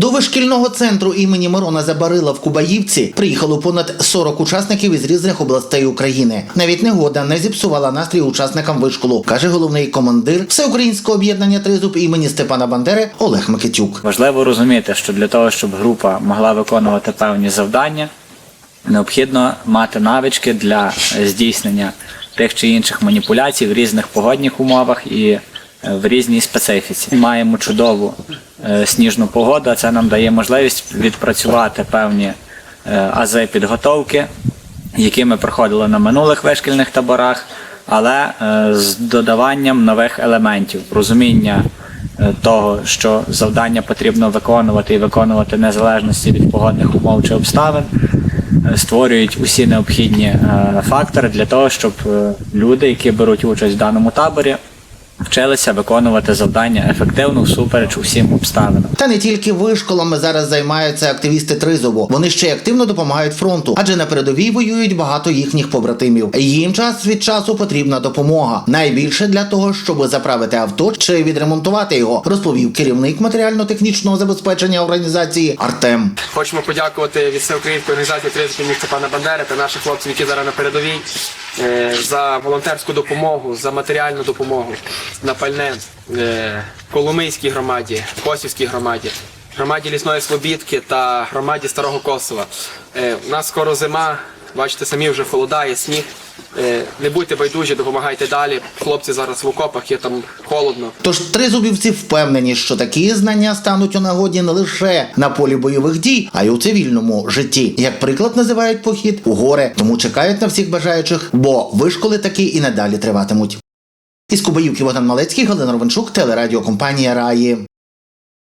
До вишкільного центру імені Мирона Забарила в Кубаївці приїхало понад 40 учасників із різних областей України. Навіть негода не зіпсувала настрій учасникам вишколу, каже головний командир Всеукраїнського об'єднання Тризуб імені Степана Бандери Олег Микитюк. Важливо розуміти, що для того, щоб група могла виконувати певні завдання, необхідно мати навички для здійснення тих чи інших маніпуляцій в різних погодних умовах і в різній специфіці. Маємо чудову е, сніжну погоду, це нам дає можливість відпрацювати певні е, ази підготовки, які ми проходили на минулих вишкільних таборах, але е, з додаванням нових елементів, розуміння е, того, що завдання потрібно виконувати і виконувати незалежності від погодних умов чи обставин, е, створюють усі необхідні е, фактори для того, щоб е, люди, які беруть участь в даному таборі, вчилися виконувати завдання ефективно всупереч усім обставинам. Та не тільки вишколами зараз займаються активісти Тризубу. Вони ще й активно допомагають фронту, адже на передовій воюють багато їхніх побратимів. Їм час від часу потрібна допомога. Найбільше для того, щоб заправити авто чи відремонтувати його, розповів керівник матеріально-технічного забезпечення організації Артем. Хочемо подякувати від всеукраїнської організації «Тридцять імені Степана Бандери та наших хлопців, які зараз на передовій, е, за волонтерську допомогу, за матеріальну допомогу на пальне е, Коломийській громаді, Косівській громаді, громаді Лісної Слобідки та громаді Старого Косова. Е, У нас скоро зима, бачите, самі вже холодає, сніг. Е, Не будьте байдужі, допомагайте далі. Хлопці зараз в окопах, є там холодно. Тож тризубівці впевнені, що такі знання стануть у нагоді не лише на полі бойових дій, а й у цивільному житті. Як приклад називають похід у гори, тому чекають на всіх бажаючих, бо вишколи таки і надалі триватимуть. Із Кубаївки Богдан Малецький, Галина Ровенчук, телерадіокомпанія Раї.